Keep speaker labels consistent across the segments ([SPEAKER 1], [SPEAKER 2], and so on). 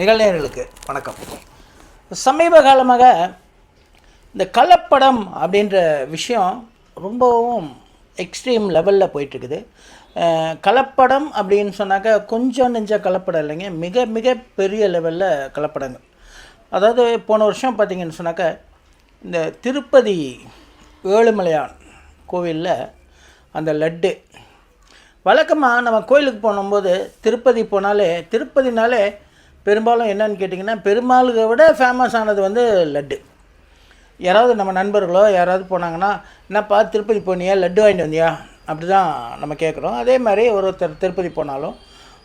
[SPEAKER 1] நிகழ்நேர்களுக்கு வணக்கம். சமீப காலமாக இந்த கலப்படம் அப்படின்ற விஷயம் ரொம்பவும் எக்ஸ்ட்ரீம் லெவலில் போயிட்டுருக்குது. கலப்படம் அப்படின்னு சொன்னாக்கா கொஞ்சம் நெஞ்ச கலப்படம் இல்லைங்க. மிக மிக பெரிய லெவலில் கலப்படங்கள் அதாவது போன வருஷம் பார்த்திங்கன்னு சொன்னாக்கா இந்த திருப்பதி ஏழுமலையான் கோவிலில் அந்த லட்டு. வழக்கமாக நம்ம கோயிலுக்கு போகும்போது திருப்பதி போனாலே திருப்பதினாலே பெரும்பாலும் என்னன்னு கேட்டிங்கன்னா பெருமாளுக்கு விட ஃபேமஸ் ஆனது வந்து லட்டு. யாராவது நம்ம நண்பர்களோ யாராவது போனாங்கன்னா என்னப்பா திருப்பதி போனியா? லட்டு வாங்கிட்டு வந்தியா? அப்படி தான் நம்ம கேட்குறோம். அதே மாதிரி ஒருத்தர் திருப்பதி போனாலும்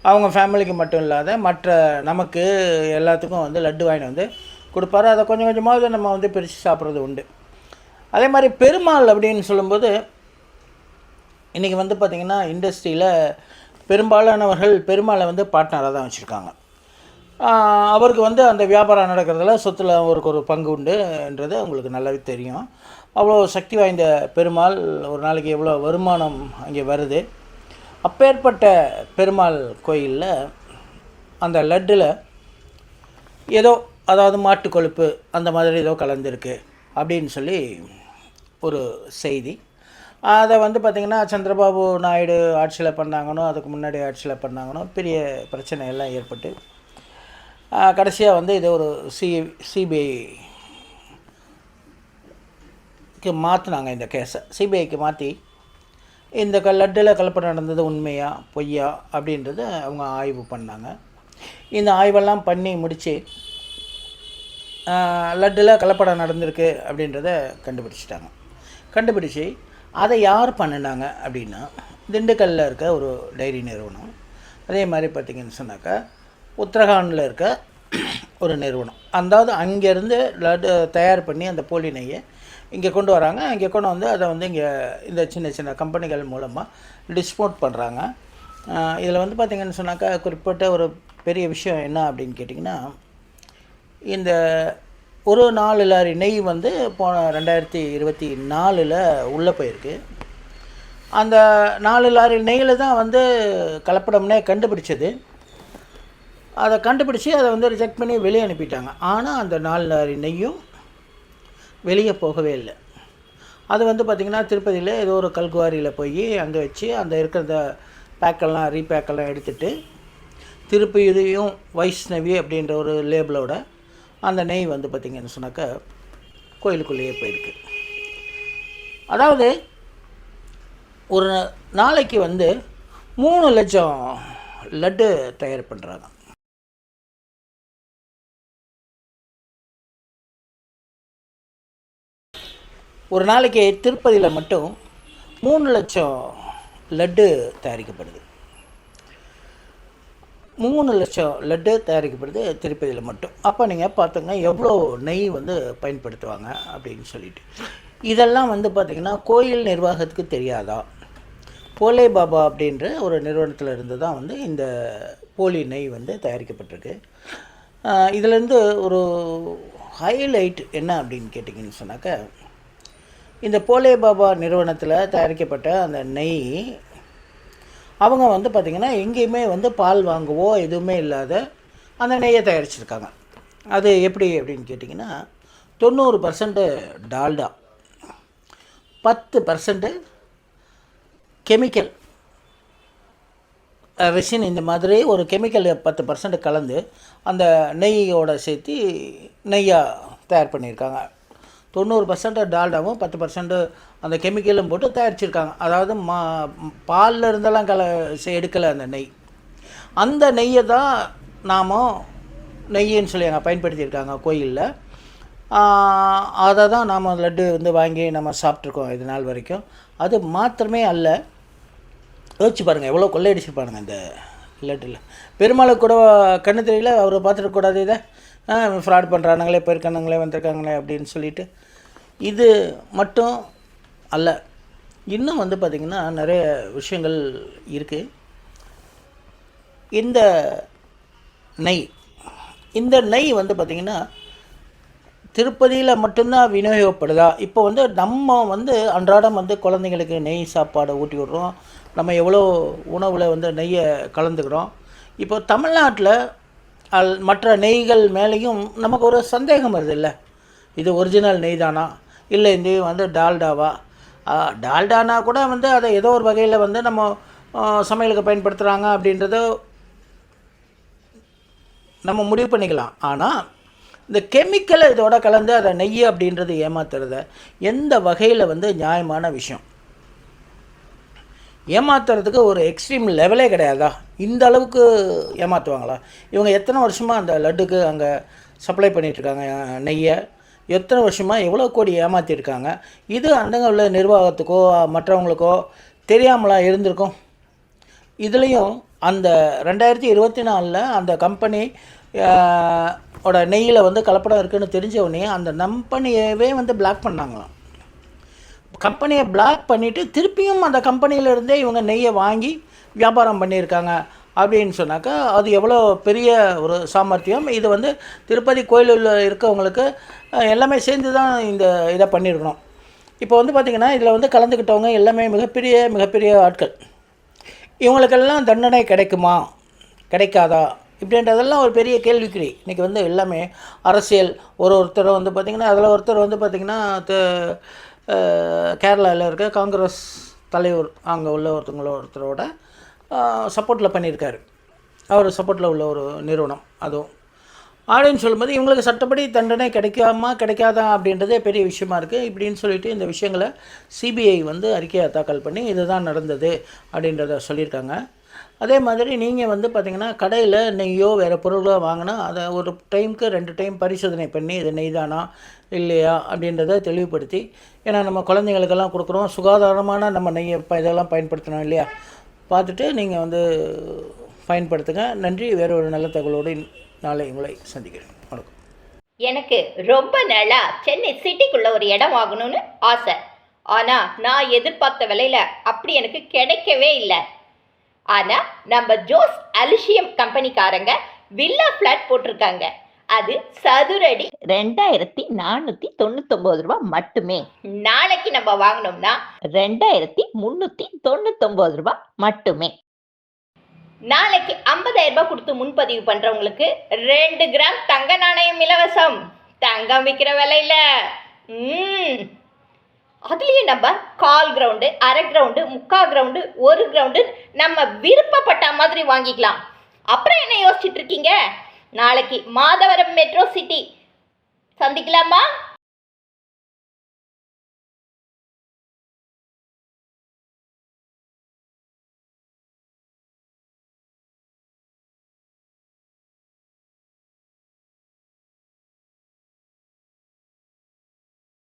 [SPEAKER 1] அவங்க ஃபேமிலிக்கு மட்டும் இல்லாத மற்ற நமக்கு எல்லாத்துக்கும் வந்து லட்டு வாங்கிட்டு வந்து கொடுப்பாரு. அதை கொஞ்சம் கொஞ்சமாவது நம்ம வந்து பிரித்து சாப்பிட்றது உண்டு. அதே மாதிரி பெருமாள் அப்படின்னு சொல்லும்போது இன்றைக்கி வந்து பார்த்திங்கன்னா இண்டஸ்ட்ரியில் பெரும்பாலானவர்கள் பெருமாளை வந்து பார்ட்னராக தான் வச்சுருக்காங்க. அவருக்கு வந்து அந்த வியாபாரம் நடக்கிறதுல சொத்தில் அவருக்கு ஒரு பங்கு உண்டுன்றது அவங்களுக்கு நல்லாவே தெரியும். அவ்வளோ சக்தி வாய்ந்த பெருமாள் ஒரு நாளைக்கு எவ்வளோ வருமானம் அங்கே வருது. அப்பேற்பட்ட பெருமாள் கோயிலில் அந்த லட்டில் ஏதோ அதாவது மாட்டு கொழுப்பு அந்த மாதிரி ஏதோ கலந்துருக்கு அப்படின்னு சொல்லி ஒரு செய்தி. அதை வந்து பார்த்திங்கன்னா சந்திரபாபு நாயுடு ஆட்சியில் பண்ணாங்கனோ அதுக்கு முன்னாடி ஆட்சியில் பண்ணாங்கனோ பெரிய பிரச்சனை எல்லாம் ஏற்பட்டு கடைசியாக வந்து இது ஒரு சி சிபிஐக்கு மாற்றினாங்க இந்த கேஸை. சிபிஐக்கு மாற்றி இந்த க லட்டில் கலப்படம் நடந்தது உண்மையா பொய்யா அப்படின்றத அவங்க ஆய்வு பண்ணாங்க. இந்த ஆய்வெல்லாம் பண்ணி முடித்து லட்டில் கலப்படம் நடந்திருக்கு அப்படின்றத கண்டுபிடிச்சிட்டாங்க. கண்டுபிடிச்சி அதை யார் பண்ணினாங்க அப்படின்னா திண்டுக்கல்லில் இருக்க ஒரு டைரி நிறுவனம் அதே மாதிரி பார்த்திங்கன்னு சொன்னாக்கா உத்தரகாண்டில் இருக்க ஒரு நிறுவனம். அதாவது அங்கேருந்து லட்டு தயார் பண்ணி அந்த போலி நெய்யை இங்கே கொண்டு வராங்க. இங்கே கொண்டு வந்து அதை வந்து இங்கே இந்த சின்ன சின்ன கம்பெனிகள் மூலமாக டிஸ்போர்ட் பண்ணுறாங்க இதில் வந்து பார்த்திங்கன்னு சொன்னாக்கா குறிப்பிட்ட ஒரு பெரிய விஷயம் என்ன அப்படின்னு கேட்டிங்கன்னா இந்த ஒரு நாலு லாரி நெய் வந்து போன ரெண்டாயிரத்தி இருபத்தி நாலில் உள்ளே போயிருக்கு. அந்த நாலு லாரி நெய்யில் தான் வந்து கலப்படம்னே கண்டுபிடிச்சது. அதை கண்டுபிடிச்சி அதை வந்து ரிஜெக்ட் பண்ணி வெளியே அனுப்பிட்டாங்க. ஆனால் அந்த நாலு லாரி நெய்யும் வெளியே போகவே இல்லை. அது வந்து பார்த்திங்கன்னா திருப்பதியில் ஏதோ ஒரு கல்குவாரியில் போய் அங்கே வச்சு அந்த இருக்கிற பேக்கெல்லாம் ரீபேக்கெல்லாம் எடுத்துட்டு திருப்பி இதையும் வைஷ்ணவி அப்படின்ற ஒரு லேபிளோட அந்த நெய் வந்து பார்த்திங்கன்னு சொன்னாக்கா கோயிலுக்குள்ளேயே போயிருக்கு. அதாவது ஒரு நாளைக்கு வந்து மூணு லட்சம் லட்டு தயார் பண்ணுறாங்க ஒரு நாளைக்கு திருப்பதியில் மட்டும் மூணு லட்சம் லட்டு தயாரிக்கப்படுது. மூணு லட்சம் லட்டு தயாரிக்கப்படுது திருப்பதியில் மட்டும். அப்போ நீங்கள் பார்த்துங்க எவ்வளோ நெய் வந்து பயன்படுத்துவாங்க அப்படின்னு சொல்லிட்டு. இதெல்லாம் வந்து பார்த்திங்கன்னா கோயில் நிர்வாகத்துக்கு தெரியாதா? போலே பாபா அப்படின்ற ஒரு நிறுவனத்தில் இருந்து தான் வந்து இந்த போலி நெய் வந்து தயாரிக்கப்பட்டிருக்கு. இதிலேருந்து இதுலேருந்து ஒரு ஹைலைட் என்ன அப்படின்னு கேட்டிங்கன்னு சொன்னாக்கா இந்த போலே பாபா நிறுவனத்தில் தயாரிக்கப்பட்ட அந்த நெய் அவங்க வந்து பார்த்திங்கன்னா எங்கேயுமே வந்து பால் வாங்கவோ எதுவுமே இல்லாத அந்த நெய்யை தயாரிச்சிருக்காங்க. அது எப்படி அப்படின்னு கேட்டிங்கன்னா தொண்ணூறு பர்சன்ட்டு டால்டா பத்து பர்சன்ட்டு கெமிக்கல். ரெசின் இந்த மாதிரி ஒரு கெமிக்கல் பத்து பர்சன்ட் கலந்து அந்த நெய்யோட சேர்த்து நெய்யாக தயார் பண்ணியிருக்காங்க. தொண்ணூறு பர்சன்ட் டால்டாவும் பத்து பர்சன்ட் அந்த கெமிக்கலும் போட்டு தயாரிச்சிருக்காங்க. அதாவது மா பாலில் இருந்தெல்லாம் கல எடுக்கலை அந்த நெய். அந்த நெய்யை தான் நாம் நெய்யின்னு சொல்லி அங்கே பயன்படுத்தியிருக்காங்க கோயிலில். அதை தான் நாம் லட்டு வந்து வாங்கி நம்ம சாப்பிட்ருக்கோம் இது நாள் வரைக்கும். அது மாத்திரமே அல்ல. யோசிச்சு பாருங்கள் எவ்வளோ கொள்ளையடிச்சிருப்பானுங்க இந்த லட்டில் பெருமாளுக்கு கூட கண்ணு தெரியல அவரை பார்த்துடக்கூடாது இதை. ஃப்ராட் பண்ணுறானுங்களே போயிருக்கானுங்களே வந்திருக்காங்களே அப்படின்னு சொல்லிட்டு. இது மட்டும் அல்ல. இன்னும் வந்து பார்த்திங்கன்னா நிறைய விஷயங்கள் இருக்குது இந்த நெய். இந்த நெய் வந்து பார்த்திங்கன்னா திருப்பதியில் மட்டும்தான் விநியோகப்படுதா? இப்போ வந்து நம்ம வந்து அன்றாடம் வந்து குழந்தைங்களுக்கு நெய் சாப்பாடை ஊட்டி விடுறோம். நம்ம எவ்வளோ உணவில் வந்து நெய்யை கலந்துக்கிறோம். இப்போ தமிழ்நாட்டில் அல் மற்ற நெய்கள் மேலேயும் நமக்கு ஒரு சந்தேகம் வருது இல்லை? இது ஒரிஜினல் நெய் தானா இல்லை இது வந்து டால்டாவா? டால்டானா கூட வந்து அதை ஏதோ ஒரு வகையில் வந்து நம்ம சமையலுக்கு பயன்படுத்துகிறாங்க அப்படின்றத நம்ம முடிவு பண்ணிக்கலாம். ஆனால் இந்த கெமிக்கலை இதோட கலந்து அதை நெய் அப்படின்றது ஏமாத்துறத எந்த வகையில் வந்து நியாயமான விஷயம்? ஏமாத்துறதுக்கு ஒரு எக்ஸ்ட்ரீம் லெவலே கிடையாதா? இந்த அளவுக்கு ஏமாற்றுவாங்களா இவங்க எத்தனை வருஷமாக அந்த லட்டுக்கு அங்கே சப்ளை பண்ணிகிட்ருக்காங்க நெய்யை? எத்தனை வருஷமாக எவ்வளோ கோடி ஏமாற்றிருக்காங்க இது அந்தங்க உள்ள நிர்வாகத்துக்கோ மற்றவங்களுக்கோ தெரியாமலா இருந்திருக்கும்? இதுலேயும் அந்த ரெண்டாயிரத்தி இருபத்தி நாலில் அந்த கம்பெனி ஓட நெய்யில் வந்து கலப்படம் இருக்குன்னு தெரிஞ்ச உடனே அந்த கம்பெனியவே வந்து பிளாக் பண்ணாங்களாம். கம்பெனியை பிளாக் பண்ணிவிட்டு திருப்பியும் அந்த கம்பெனியில இருந்தே இவங்க நெய்யை வாங்கி வியாபாரம் பண்ணியிருக்காங்க அப்படின்னு சொன்னாக்கா அது எவ்வளோ பெரிய ஒரு சாமர்த்தியம். இது வந்து திருப்பதி கோயிலில் இருக்கவங்களுக்கு எல்லாமே சேர்ந்து தான் இந்த இதை பண்ணியிருக்கணும் இப்போ வந்து பார்த்திங்கன்னா இதில் வந்து கலந்துக்கிட்டவங்க எல்லாமே மிகப்பெரிய மிகப்பெரிய ஆட்கள். இவங்களுக்கெல்லாம் தண்டனை கிடைக்குமா? கிடைக்காதா? இப்படின்றதெல்லாம் ஒரு பெரிய கேள்விக்குறி. இன்றைக்கி வந்து எல்லாமே அரசியல். ஒரு ஒருத்தர் வந்து பார்த்திங்கன்னா அதில் ஒருத்தர் வந்து பார்த்திங்கன்னா கேரளாவில் இருக்க காங்கிரஸ் தலைவர் அங்கே உள்ள ஒருத்தங்களோ ஒருத்தரோட சப்போர்ட்டில் பண்ணியிருக்காரு. அவர் சப்போர்ட்டில் உள்ள ஒரு நிறுவனம் அதுவும். அப்படின்னு சொல்லும்போது இவங்களுக்கு சட்டப்படி தண்டனை கிடைக்காமா கிடைக்காதா அப்படின்றதே பெரிய விஷயமா இருக்குது இப்படின்னு சொல்லிட்டு இந்த விஷயங்களை சிபிஐ வந்து அறிக்கையை தாக்கல் பண்ணி இதுதான் நடந்தது அப்படின்றத சொல்லியிருக்காங்க. அதே மாதிரி நீங்கள் வந்து பார்த்திங்கன்னா கடையில் நெய்யோ வேறு பொருளோ வாங்கினா அதை ஒரு டைமுக்கு ரெண்டு டைம் பரிசோதனை பண்ணி இது நெய் தானா இல்லையா அப்படின்றத தெளிவுபடுத்தி ஏன்னா நம்ம குழந்தைங்களுக்கெல்லாம் கொடுக்குறோம். சுகாதாரமான நம்ம நெய்யை இதெல்லாம் பயன்படுத்தணும் இல்லையா? பார்த்துட்டு நீங்கள் வந்து பயன்படுத்துங்க. நன்றி. வேறு ஒரு நல்ல தகவலோடு நாளை உங்களை சந்திக்கிறேன். வணக்கம்.
[SPEAKER 2] எனக்கு ரொம்ப நாளா சென்னை சிட்டிக்குள்ளே ஒரு இடம் வாங்கணும்னு ஆசை. ஆனால் நான் எதிர்பார்த்த விலையில அப்படி எனக்கு கிடைக்கவே இல்லை. ஆனா நம்ம ஜோஸ் அலிஷியம் கம்பெனிக்காரங்க வில்லா ஃபிளாட் போட்டிருக்காங்க. அது சதுரடி
[SPEAKER 3] ரெண்டாயிரத்தி நானூத்தி தொண்ணூத்தொன்பது ரூபாய் மட்டுமே.
[SPEAKER 2] நாளைக்கு நம்ம வாங்கினோம்னா
[SPEAKER 3] ரெண்டாயிரத்தி முன்னூத்தி தொண்ணூத்தொன்பது ரூபாய் மட்டுமே.
[SPEAKER 2] நாளைக்கு 50000 ரூபாய் கொடுத்து முன்பதிவு பண்றவங்களுக்கு ரெண்டு கிராம் தங்க நாணயம் இலவசம். தங்கம் விற்கிற விலையில. அதுலேயும் நம்ம கால் கிரவுண்டு அரை கிரவுண்டு முக்கால் கிரவுண்டு ஒரு கிரவுண்டு நம்ம விருப்பப்பட்ட மாதிரி வாங்கிக்கலாம். அப்புறம் என்ன யோசிச்சுட்டு இருக்கீங்க? நாளைக்கு மாதவரம் மெட்ரோ சிட்டி சந்திக்கலாமா?